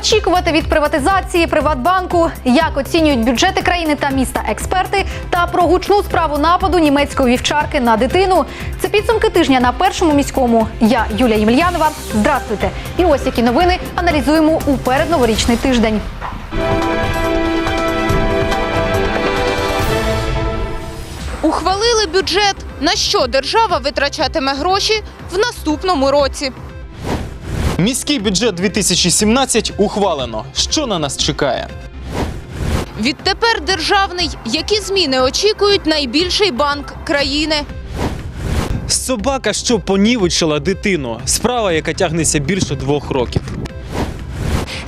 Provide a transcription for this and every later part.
Очікувати від приватизації Приватбанку? Як оцінюють бюджети країни та міста експерти? Та про гучну справу нападу німецької вівчарки на дитину. Це підсумки тижня на першому міському. Я Юлія Ємельянова. Здравствуйте! І ось які новини аналізуємо у передноворічний тиждень. Ухвалили бюджет, на що держава витрачатиме гроші в наступному році. Міський бюджет 2017 ухвалено. Що на нас чекає? Відтепер державний, які зміни очікують найбільший банк країни. Собака, що понівечила дитину. Справа, яка тягнеться більше двох років.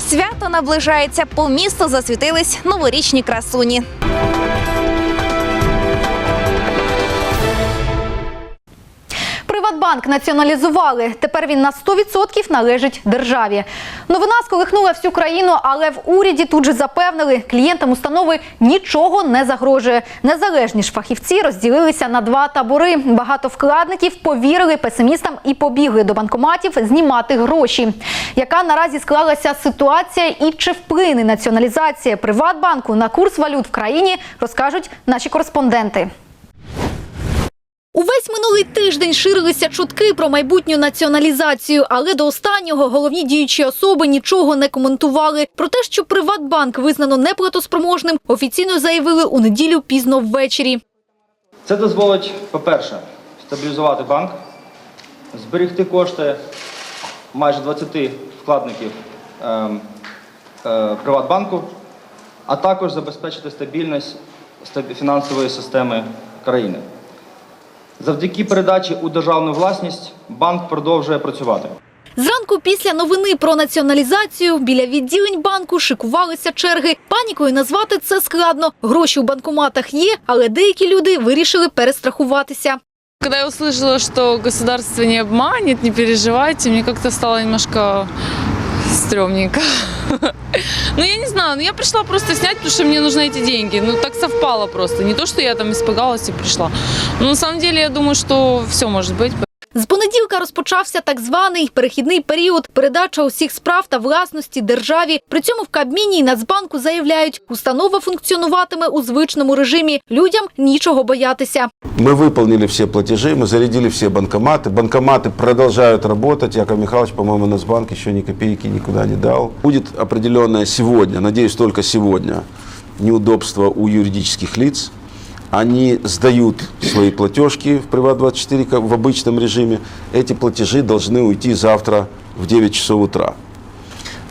Свято наближається. По місту засвітились новорічні красуні. Приватбанк націоналізували. Тепер він на 100% належить державі. Новина сколихнула всю країну, але в уряді тут же запевнили, клієнтам установи нічого не загрожує. Незалежні ж фахівці розділилися на два табори. Багато вкладників повірили песимістам і побігли до банкоматів знімати гроші. Яка наразі склалася ситуація і чи вплине націоналізація Приватбанку на курс валют в країні, розкажуть наші кореспонденти. Увесь минулий тиждень ширилися чутки про майбутню націоналізацію, але до останнього головні діючі особи нічого не коментували. Про те, що Приватбанк визнано неплатоспроможним, офіційно заявили у неділю пізно ввечері. Це дозволить, по-перше, стабілізувати банк, зберегти кошти майже 20 вкладників ем, е, Приватбанку, а також забезпечити стабільність фінансової системи країни. Завдяки передачі у державну власність банк продовжує працювати. Зранку після новини про націоналізацію біля відділень банку шикувалися черги. Панікою назвати це складно. Гроші у банкоматах є, але деякі люди вирішили перестрахуватися. Когда я услышала, что государство не обманет, не переживайте, мне как-то стало немножко стрёмненько. Ну, я не знаю, ну я пришла просто снять, потому что мне нужны эти деньги. Ну, так совпало просто. Не то, что я там испугалась и пришла. Но на самом деле я думаю, что все может быть. З понеділка розпочався так званий перехідний період, передача усіх справ та власності державі. При цьому в Кабміні і Нацбанку заявляють, установа функціонуватиме у звичному режимі. Людям нічого боятися. Мы выполнили все платежи, мы зарядили все банкоматы. Банкоматы продолжают работать. Яков Михайлович, по-моему, Нацбанк еще ни копейки никуда не дал. Будет определенное сегодня, надеюсь, только сегодня, неудобство у юридических лиц. Они сдают свои платежки в Приват-24 как в обычном режиме. Эти платежи должны уйти завтра в 9 часов утра.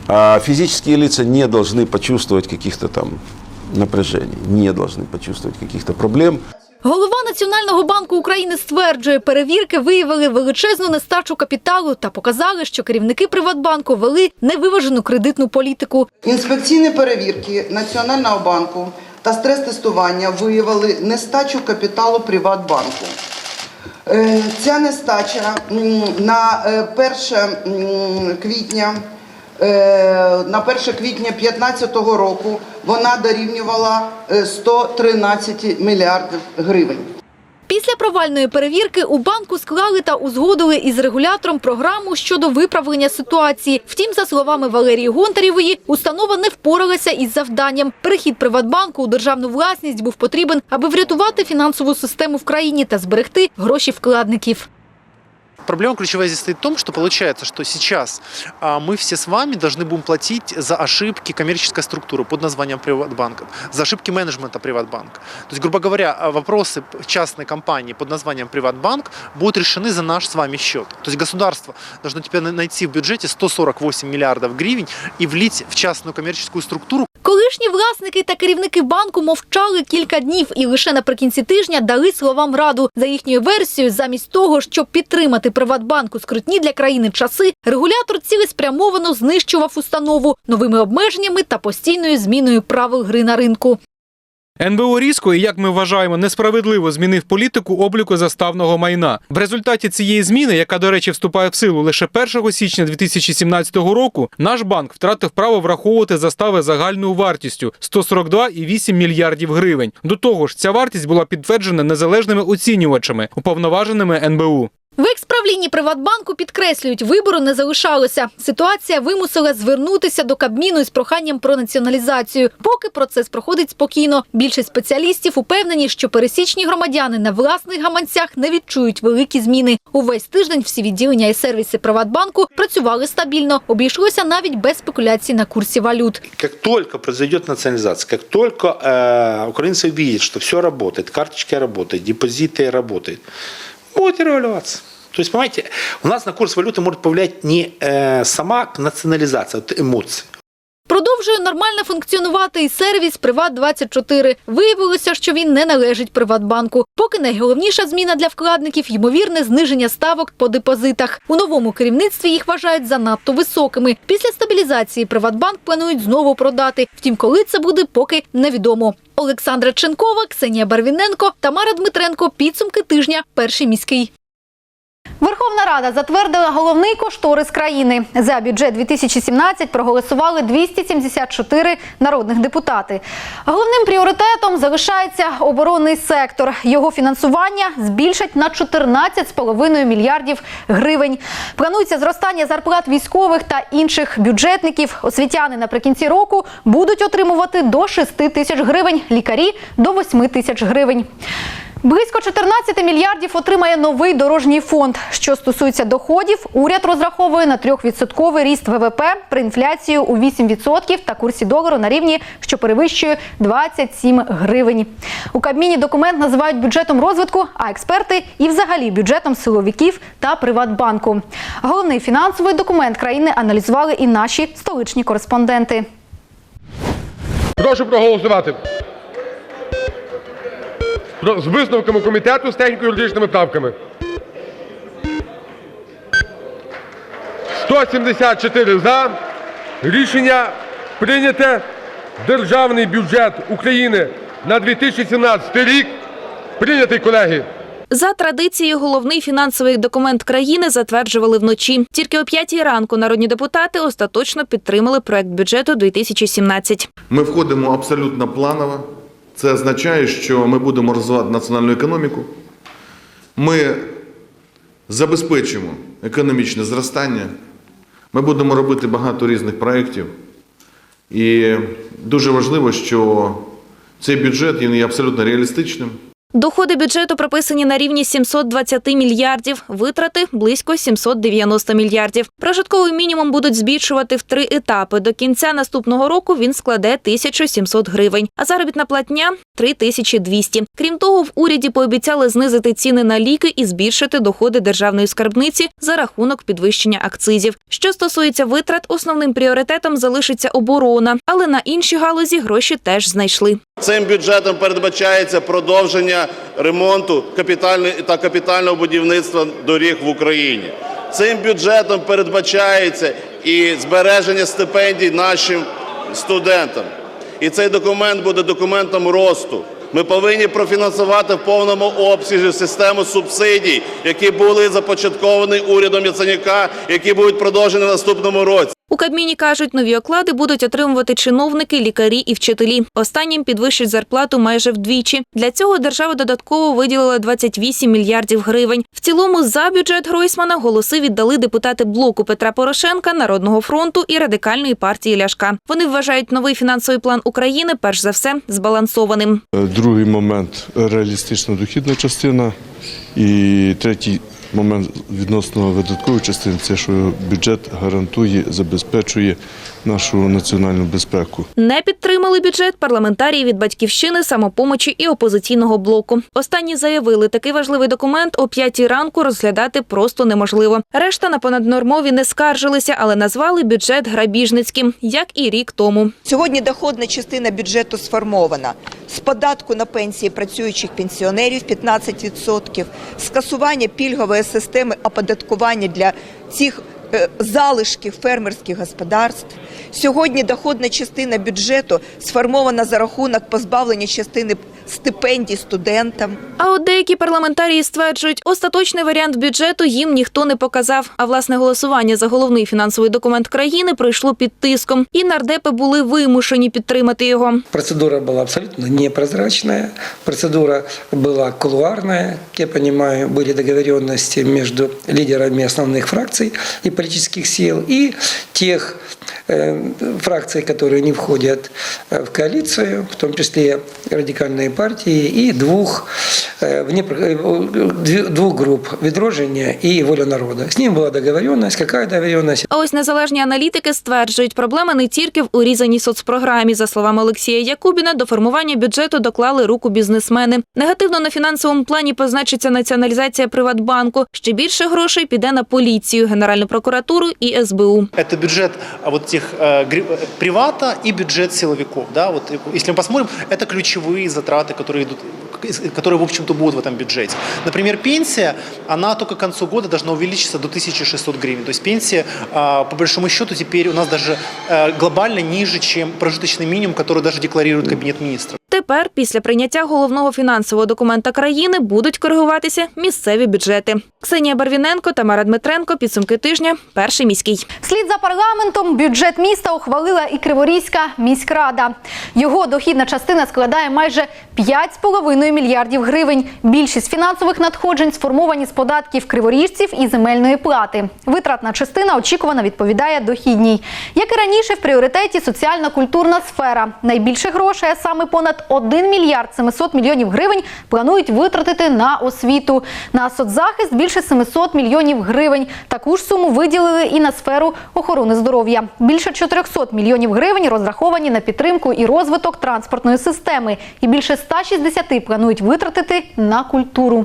А физические лица не должны почувствовать каких-то там напряжений, не должны почувствовать каких-то проблем. Голова Національного банку України стверджує, перевірки виявили величезну нестачу капіталу та показали, що керівники Приватбанку вели невиважену кредитну політику. Інспекційні перевірки Національного банку та стрес-тестування виявили нестачу капіталу Приватбанку. Е, Ця нестача на е, 1 квітня е, на 1 квітня 2015 року вона дорівнювала е, 113 мільярдів гривень. Після провальної перевірки у банку склали та узгодили із регулятором програму щодо виправлення ситуації. Втім, за словами Валерії Гонтарєвої, установа не впоралася із завданням. Перехід Приватбанку у державну власність був потрібен, аби врятувати фінансову систему в країні та зберегти гроші вкладників. Проблема ключевая здесь стоит в том, что получается, что сейчас а, мы все с вами должны будем платить за ошибки коммерческой структуры под названием Приватбанка, за ошибки менеджмента Приватбанка. То есть, грубо говоря, а, вопросы частной компании под названием Приватбанк будут решены за наш с вами счет. То есть государство должно теперь на- найти в бюджете 148 миллиардов гривен и влить в частную коммерческую структуру, Колишні власники та керівники банку мовчали кілька днів і лише наприкінці тижня дали словам раду. За їхньою версією, замість того, щоб підтримати Приватбанк у скрутні для країни часи, регулятор цілеспрямовано знищував установу новими обмеженнями та постійною зміною правил гри на ринку. НБУ різко і, як ми вважаємо, несправедливо змінив політику обліку заставного майна. В результаті цієї зміни, яка, до речі, вступає в силу лише 1 січня 2017 року, наш банк втратив право враховувати застави загальною вартістю 142,8 мільярдів гривень. До того ж, ця вартість була підтверджена незалежними оцінювачами, уповноваженими НБУ. В експравлінні Приватбанку підкреслюють, вибору не залишалося. Ситуація вимусила звернутися до Кабміну із проханням про націоналізацію. Поки процес проходить спокійно. Більшість спеціалістів упевнені, що пересічні громадяни на власних гаманцях не відчують великі зміни. Увесь тиждень всі відділення і сервіси Приватбанку працювали стабільно. Обійшлося навіть без спекуляцій на курсі валют. Как только произойдет национализация, как только э, украинцы увидят, что все работает, карточки работают, депозиты работают, будет революция. То есть, понимаете, у нас на курс валюты может повлиять не э, сама национализация, а вот эмоции. Продовжує нормально функціонувати і сервіс Приват24. Виявилося, що він не належить Приватбанку. Поки найголовніша зміна для вкладників – ймовірне зниження ставок по депозитах. У новому керівництві їх вважають занадто високими. Після стабілізації Приватбанк планують знову продати. Втім, коли це буде, поки невідомо. Олександра Ченкова, Ксенія Барвіненко, Тамара Дмитренко. Підсумки тижня. Перший міський. Верховна Рада затвердила головний кошторис країни. За бюджет 2017 проголосували 274 народних депутати. Головним пріоритетом залишається оборонний сектор. Його фінансування збільшать на 14,5 мільярдів гривень. Планується зростання зарплат військових та інших бюджетників. Освітяни наприкінці року будуть отримувати до 6 тисяч гривень, лікарі – до 8 тисяч гривень. Близько 14 мільярдів отримає новий дорожній фонд. Що стосується доходів, уряд розраховує на 3% ріст ВВП при інфляції у 8% та курсі долару на рівні, що перевищує 27 гривень. У Кабміні документ називають бюджетом розвитку, а експерти і взагалі бюджетом силовиків та Приватбанку. Головний фінансовий документ країни аналізували і наші столичні кореспонденти. Прошу проголосувати. З висновками комітету з техніко-юридичними правками. 174 за. Рішення прийняте. Державний бюджет України на 2017 рік прийнятий, колеги. За традицією, головний фінансовий документ країни затверджували вночі. Тільки о п'ятій ранку народні депутати остаточно підтримали проект бюджету 2017. Ми входимо абсолютно планово. Це означає, що ми будемо розвивати національну економіку. Ми забезпечимо економічне зростання. Ми будемо робити багато різних проєктів. І дуже важливо, що цей бюджет є абсолютно реалістичним. Доходи бюджету прописані на рівні 720 мільярдів, витрати – близько 790 мільярдів. Прожитковий мінімум будуть збільшувати в три етапи. До кінця наступного року він складе 1700 гривень, а заробітна платня – 3200. Крім того, в уряді пообіцяли знизити ціни на ліки і збільшити доходи державної скарбниці за рахунок підвищення акцизів. Що стосується витрат, основним пріоритетом залишиться оборона, але на інші галузі гроші теж знайшли. Цим бюджетом передбачається продовження ремонту капітальної та капітального будівництва доріг в Україні. Цим бюджетом передбачається і збереження стипендій нашим студентам. І цей документ буде документом росту. Ми повинні профінансувати в повному обсязі систему субсидій, які були започатковані урядом Яценюка, які будуть продовжені в наступному році. У Кабміні кажуть, нові оклади будуть отримувати чиновники, лікарі і вчителі. Останнім підвищать зарплату майже вдвічі. Для цього держава додатково виділила 28 мільярдів гривень. В цілому за бюджет Гройсмана голоси віддали депутати блоку Петра Порошенка, Народного фронту і радикальної партії Ляшка. Вони вважають новий фінансовий план України перш за все збалансованим. Другий момент реалістична дохідна частина. І третій момент відносно видаткової частини це що бюджет гарантує, забезпечує нашу національну безпеку. Не підтримали бюджет парламентарії від батьківщини, самопомочі і опозиційного блоку. Останні заявили, такий важливий документ о п'ятій ранку розглядати просто неможливо. Решта на понаднормові не скаржилися, але назвали бюджет грабіжницьким, як і рік тому. Сьогодні доходна частина бюджету сформована з податку на пенсії працюючих пенсіонерів 15%, скасування пільгової системи оподаткування для цих залишків фермерських господарств, Сьогодні доходна частина бюджету сформована за рахунок позбавлення частини стипендій студентам. А от деякі парламентарії стверджують, остаточний варіант бюджету їм ніхто не показав. А власне голосування за головний фінансовий документ країни пройшло під тиском, і нардепи були вимушені підтримати його. Процедура была абсолютно непрозрачная, процедура была кулуарная. Как я понимаю, были договоренности между лидерами основных фракций и политических сил и тех э, фракций, которые не входят э, в коалицию, в том числе радикальные партии, и двух, э, вне, э, две- двух групп – «Відродження» и «Воля народа». С ним была договоренность. Какая договоренность? А ось незалежні аналітики стверджують, проблема не тільки в урізаній соцпрограмі. За словами Олексія Якубіна, до формування бюджету доклали руку бізнесмени. Негативно на фінансовому плані позначиться націоналізація Приватбанку. Ще більше грошей піде на поліцію, Генеральну прокуратуру і СБУ. Это бюджет а, вот тех э, гри- э, привата и бюджет силовиков. Да? Вот, э, если мы посмотрим, это ключевые затраты, которые идут из- которые, в общем-то, будут в этом бюджете. Например, пенсия, она только к концу года должна увеличиться до 1600 гривен. То есть пенсия, а, по большому счету, теперь у нас даже э, глобально ниже, чем прожиточный минимум, который даже декларирует Кабинет министров. Тепер, після прийняття головного фінансового документа країни, будуть коригуватися місцеві бюджети. Ксенія Барвіненко, Тамара Дмитренко. Підсумки тижня. Перший міський. Слід за парламентом бюджет міста ухвалила і Криворізька міськрада. Його дохідна частина складає майже 5,5 мільярдів гривень. Більшість фінансових надходжень сформовані з податків криворіжців і земельної плати. Витратна частина очікувано відповідає дохідній. Як і раніше, в пріоритеті соціально-культурна сфера. Найбільше грошей, а саме понад 1 мільярд 700 мільйонів гривень, планують витратити на освіту. На соцзахист більше 700 мільйонів гривень. Таку ж суму виділили і на сферу охорони здоров'я. Більше 400 мільйонів гривень розраховані на підтримку і розвиток транспортної системи. І більше 160 планують витратити на культуру.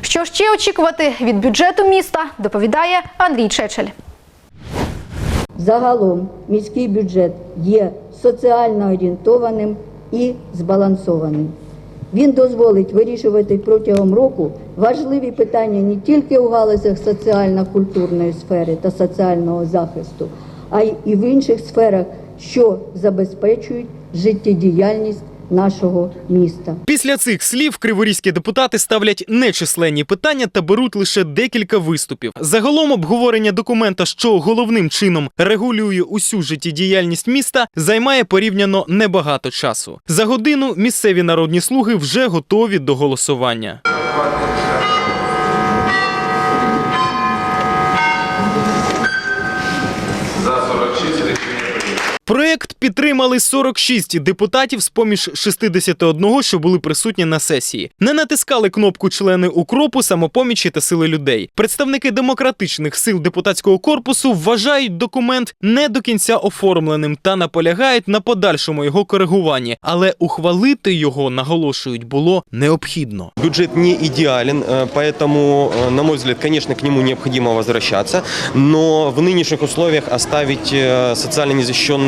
Що ще очікувати від бюджету міста, доповідає Андрій Чечель. Загалом міський бюджет є соціально орієнтованим і збалансованим. Він дозволить вирішувати протягом року важливі питання не тільки у галузях соціально-культурної сфери та соціального захисту, а й і в інших сферах, що забезпечують життєдіяльність нашого міста. Після цих слів криворізькі депутати ставлять нечисленні питання та беруть лише декілька виступів. Загалом обговорення документа, що головним чином регулює усю життєдіяльність міста, займає порівняно небагато часу. За годину місцеві народні слуги вже готові до голосування. Проект підтримали 46 депутатів з поміж 61, що були присутні на сесії. Не натискали кнопку члени укропу, самопомічі та сили людей. Представники демократичних сил депутатського корпусу вважають документ не до кінця оформленим та наполягають на подальшому його коригуванні, але ухвалити його наголошують було необхідно. Бюджет не идеален, э, поэтому, э, на мой взгляд, конечно, к нему необходимо возвращаться, но в нынешних условиях оставить э, социально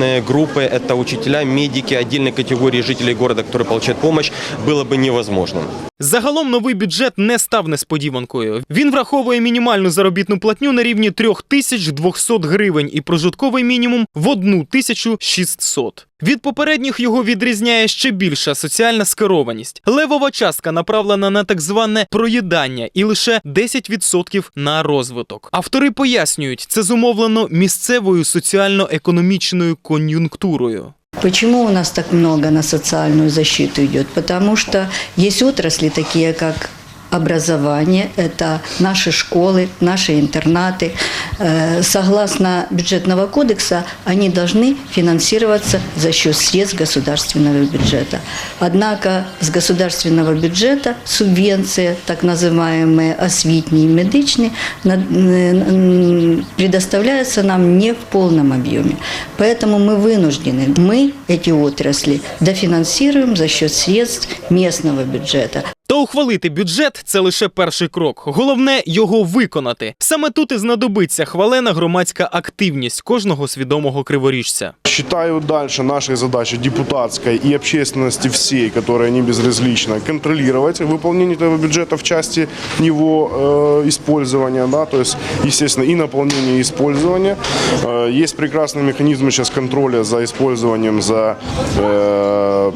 незащищенные группы, это учителя, медики, отдельной категории жителей города, которые получают помощь, было бы невозможным. Загалом новий бюджет не став несподіванкою. Він враховує мінімальну заробітну платню на рівні 3200 гривень і прожитковий мінімум в 1600. Від попередніх його відрізняє ще більша соціальна скерованість. Левова частка направлена на так зване проїдання і лише 10% на розвиток. Автори пояснюють, це зумовлено місцевою соціально-економічною кон'юнктурою. Почему у нас так много на социальную защиту идет? Потому что есть отрасли такие, как образование, это наши школы, наши интернаты. Э, Согласно бюджетного кодекса, они должны финансироваться за счет средств государственного бюджета. Однако с государственного бюджета субвенции, так называемые освітні и медичные, м, предоставляются нам не в полном объеме. Поэтому мы вынуждены, мы эти отрасли дофинансируем за счет средств местного бюджета. Ухвалити бюджет це лише перший крок. Головне його виконати. Саме тут і знадобиться хвалена громадська активність кожного свідомого криворіжця. Считаю дальше нашей задачей депутатской и общественности всей, которая не безразлична, контролировать выполнение этого бюджета в части его э, использования, да, то есть, естественно, и наполнение, и использование. Э, есть прекрасные механизмы сейчас контроля за использованием, за э,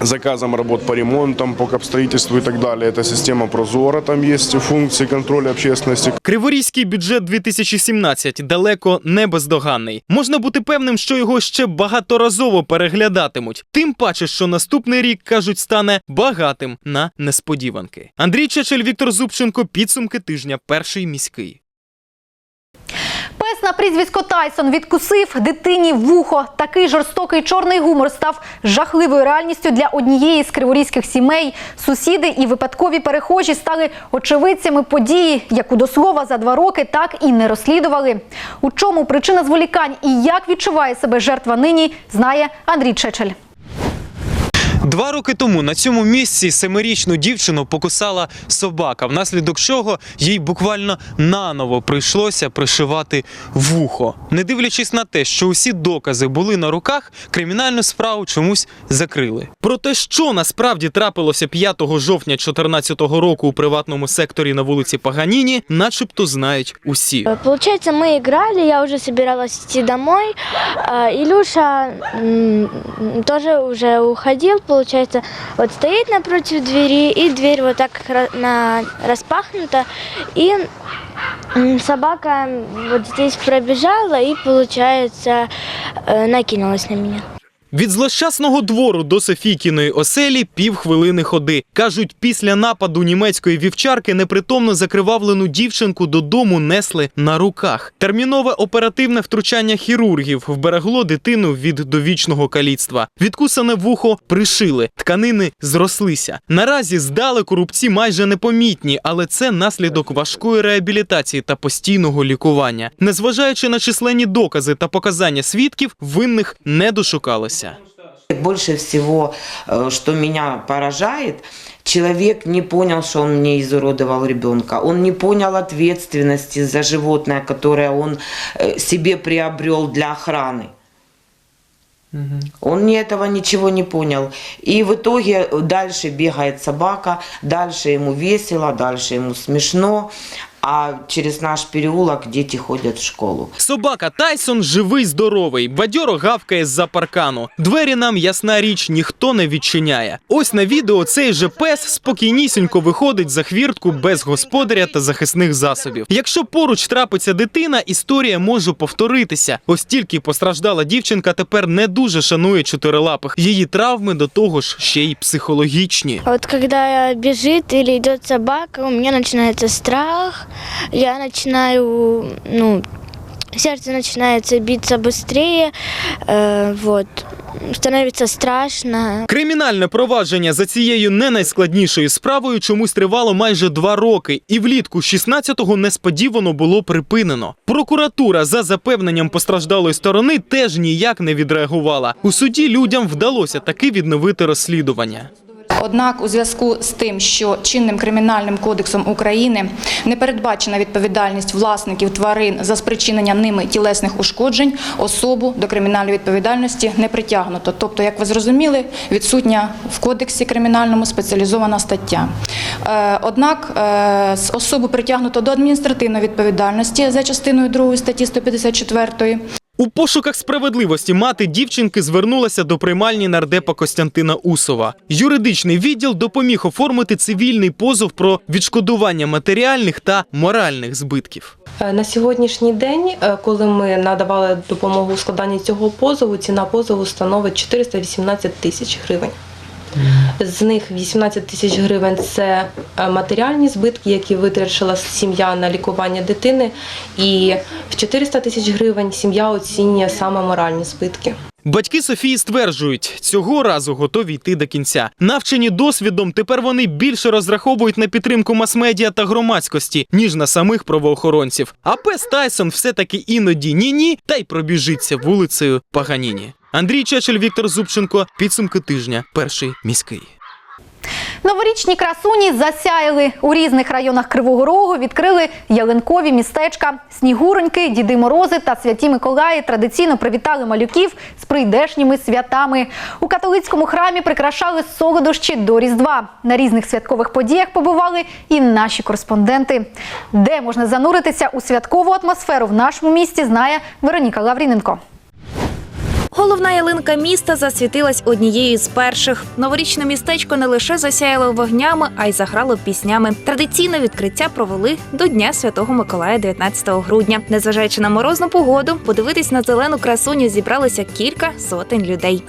заказом работ по ремонтам, по капстроительству и так далее. Это система Прозора, там есть функции контроля общественности. Криворізький бюджет 2017 далеко не бездоганний. Можна бути певним, що його ще багаторазово переглядатимуть. Тим паче, що наступний рік кажуть стане багатим на несподіванки. Андрій Чечель, Віктор Зубченко. Підсумки тижня. Перший міський. Пес на прізвисько Тайсон відкусив дитині вухо. Такий жорстокий чорний гумор став жахливою реальністю для однієї з криворізьких сімей. Сусіди і випадкові перехожі стали очевидцями події, яку до слова за два роки так і не розслідували. У чому причина зволікань і як відчуває себе жертва нині, знає Андрій Чечель. Два роки тому на цьому місці семирічну дівчину покусала собака, внаслідок чого їй буквально наново прийшлося пришивати вухо. Не дивлячись на те, що усі докази були на руках, кримінальну справу чомусь закрили. Про те, що насправді трапилося 5 жовтня 2014 року у приватному секторі на вулиці Паганіні, начебто знають усі. Получается, мы играли, я уже собиралась идти домой. а Илюша м, тоже уже уходил, получается, вот стоит напротив двери, и дверь вот так на, распахнута, и собака вот здесь пробежала и, получается, э, накинулась на меня. Від злощасного двору до Софійкіної оселі півхвилини ходи. Кажуть, після нападу німецької вівчарки непритомно закривавлену дівчинку додому несли на руках. Термінове оперативне втручання хірургів вберегло дитину від довічного каліцтва. Відкусане вухо пришили, тканини зрослися. Наразі здалеку рубці майже непомітні, але це наслідок важкої реабілітації та постійного лікування. Незважаючи на численні докази та показання свідків, винних не дошукалися. Больше всего, э, что меня поражает, человек не понял, что он мне изуродовал ребенка. Он не понял ответственности за животное, которое он э, себе приобрел для охраны. Он ни этого ничего не понял. И в итоге дальше бегает собака, дальше ему весело, дальше ему смешно. А через наш переулок дети ходят в школу. Собака Тайсон живий, здоровий, бадьоро гавкає з-за паркану. Двері нам, ясна річ, ніхто не відчиняє. Ось на відео цей же пес спокійнісінько виходить за хвіртку без господаря та захисних засобів. Якщо поруч трапиться дитина, історія може повторитися. Ось тільки постраждала дівчинка тепер не дуже шанує чотирилапих. Її травми до того ж ще й психологічні. Вот когда бежит или идет собака, у меня начинается страх, я начинаю, ну, сердце начинается биться быстрее, э, вот, становится страшно. Кримінальне провадження за цією не найскладнішою справою чомусь тривало майже два роки, і влітку 16-го несподівано було припинено. Прокуратура за запевненням постраждалої сторони теж ніяк не відреагувала. У суді людям вдалося таки відновити розслідування. Однак, у зв'язку з тим, що чинним кримінальним кодексом України не передбачена відповідальність власників тварин за спричинення ними тілесних ушкоджень, особу до кримінальної відповідальності не притягнуто. Тобто, як ви зрозуміли, відсутня в кодексі кримінальному спеціалізована стаття. Е, Однак е, особу притягнуто до адміністративної відповідальності за частиною 2 статті 154 У пошуках справедливості мати дівчинки звернулася до приймальні нардепа Костянтина Усова. Юридичний відділ допоміг оформити цивільний позов про відшкодування матеріальних та моральних збитків. Е, На сьогоднішній день, е, коли ми надавали допомогу у складанні цього позову, ціна позову становить 418 тисяч гривень. З них 18 тисяч гривень це е, матеріальні збитки, які витрачила сім'я на лікування дитини, і в 400 тисяч гривень сім'я оцінює саме моральні збитки. Батьки Софії стверджують, цього разу готові йти до кінця. Навчені досвідом, тепер вони більше розраховують на підтримку мас-медіа та громадськості, ніж на самих правоохоронців. А пес Тайсон все-таки іноді ні-ні, та й пробіжиться вулицею Паганіні. Андрій Чечель, Віктор Зубченко. Підсумки тижня. Перший міський. Новорічні красуні засяяли. У різних районах Кривого Рогу відкрили ялинкові містечка. Снігуроньки, Діди Морози та Святі Миколаї традиційно привітали малюків з прийдешніми святами. У католицькому храмі прикрашали солодощі до Різдва. На різних святкових подіях побували і наші кореспонденти. Де можна зануритися у святкову атмосферу в нашому місті, знає Вероніка Лавріненко. Головна ялинка міста засвітилась однією з перших. Новорічне містечко не лише засяяло вогнями, а й заграло піснями. Традиційне відкриття провели до Дня Святого Миколая 19 грудня. Незважаючи на морозну погоду, подивитись на зелену красуню зібралося кілька сотень людей.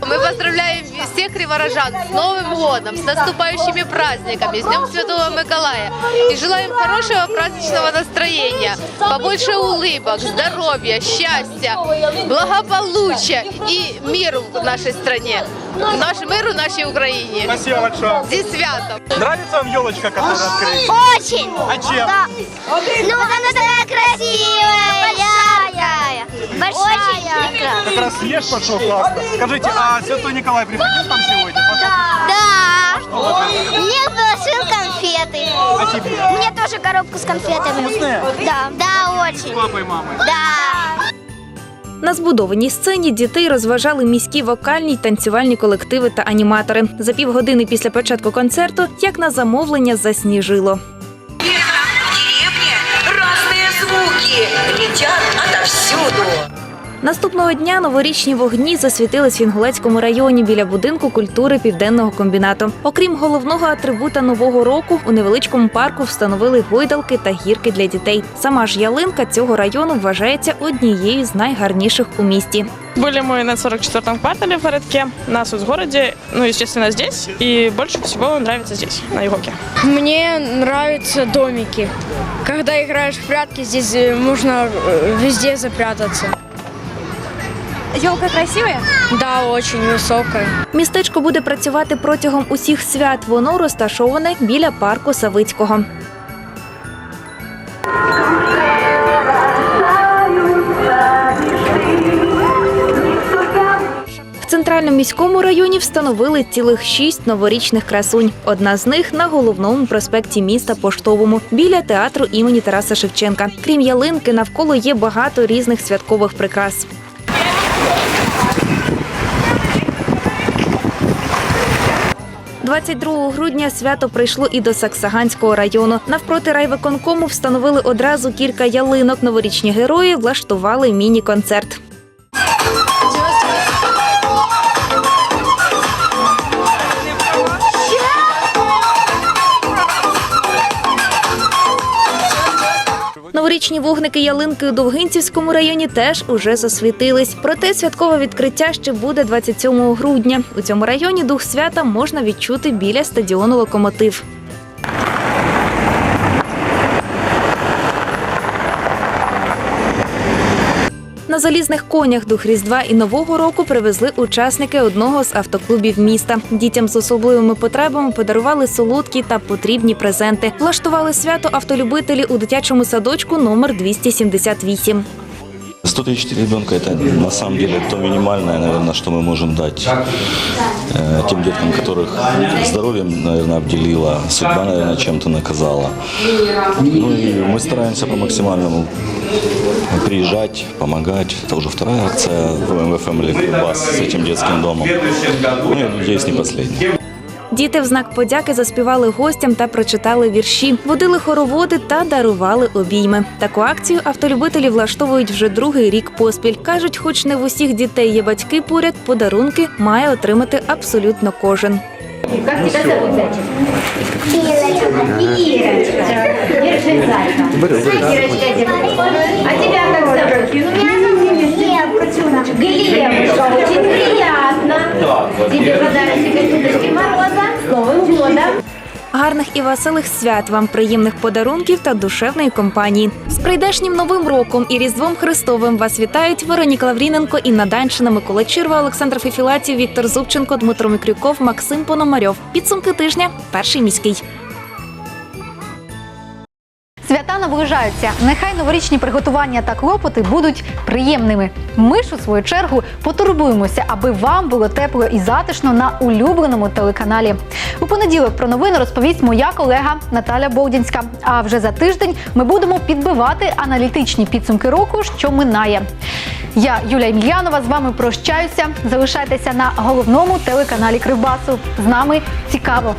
Мы поздравляем всех криворожан с Новым годом, с наступающими праздниками, с Днем Святого Миколая. И желаем хорошего праздничного настроения, побольше улыбок, здоровья, счастья, благополучия и миру в нашей стране. Наш миру в нашей Украине. Спасибо большое. Зі святом! Нравится вам елочка, которая открыта? Очень! А чем? Ну, она такая красивая, яркая, большая. Как раз снег пошел классно. Скажите, а Святой Николай приходил там сегодня? Да. Мне положил конфеты. А тебе? Мне тоже коробку с конфетами. Вкусные? Да. Да, очень. Папой мамой. Да. На збудованій сцені дітей розважали міські вокальні й танцювальні колективи та аніматори. За півгодини після початку концерту, як на замовлення, засніжило. Летят отовсюду. Наступного дня новорічні вогні засвітились в Інгулецькому районі біля будинку культури південного комбінату. Окрім головного атрибута нового року, у невеличкому парку встановили гойдалки та гірки для дітей. Сама ж ялинка цього району вважається однією з найгарніших у місті. Были мы на 44-м квартале в городке, нас в городе, ну, естественно, здесь. И больше всего нравится здесь, на Егоке. Мне нравятся домики. Когда играешь в прятки, здесь э, можно э, везде запрятаться. Йолка красивая? Да, очень высокая. Містечко буде працювати протягом усіх свят. Воно розташоване біля парку Савицького. В центральному міському районі встановили цілих шість новорічних красунь. Одна з них на головному проспекті міста Поштовому біля театру імені Тараса Шевченка. Крім ялинки, навколо є багато різних святкових прикрас. – 22 грудня свято прийшло і до Саксаганського району. Навпроти райвиконкому встановили одразу кілька ялинок. Новорічні герої влаштували міні-концерт. Новорічні вогники ялинки у Довгинцівському районі теж уже засвітились. Проте святкове відкриття ще буде 27 грудня. У цьому районі дух свята можна відчути біля стадіону Локомотив. На залізних конях дух Різдва і Нового року привезли учасники одного з автоклубів міста. Дітям з особливими потребами подарували солодкі та потрібні презенти. Влаштували свято автолюбителі у дитячому садочку номер 278. 134 ребенка – это на самом деле то минимальное, наверное, что мы можем дать э, тем деткам, которых здоровьем, наверное, обделила, судьба, наверное, чем-то наказала. Ну и мы стараемся по максимальному приезжать, помогать. Это уже вторая акция ВМВ Family Club Bus с этим детским домом. Ну, я надеюсь, не последняя. Діти в знак подяки заспівали гостям та прочитали вірші, водили хороводи та дарували обійми. Таку акцію автолюбителі влаштовують вже другий рік поспіль. кажуть, хоч не в усіх дітей є батьки поряд, подарунки має отримати абсолютно кожен. Как тебя зовут, зайчик? Ирочка. Ирочка. Держи зайка. Ирочка, А тебя как зовут? Глеб. Глебушка, очень приятно. Тебе подарочек подарунки Дедушки Мороза. з Новим годом. Гарних і веселих свят вам, приємних подарунків та душевної компанії. З прийдешнім новим роком і Різдвом Христовим вас вітають Вероніка Лавріненко, Інна Данчина, Микола Чирва, Олександр Фефілатів, Віктор Зубченко, Дмитро Микрюков, Максим Пономарьов. Підсумки тижня перший міський. Свята наближаються. Нехай новорічні приготування та клопоти будуть приємними. Ми ж у свою чергу потурбуємося, аби вам було тепло і затишно на улюбленому телеканалі. У понеділок про новини розповість моя колега Наталя Болдінська. А вже за тиждень ми будемо підбивати аналітичні підсумки року, що минає. Я Юлія Мільянова з вами прощаюся. Залишайтеся на головному телеканалі Кривбасу. З нами цікаво.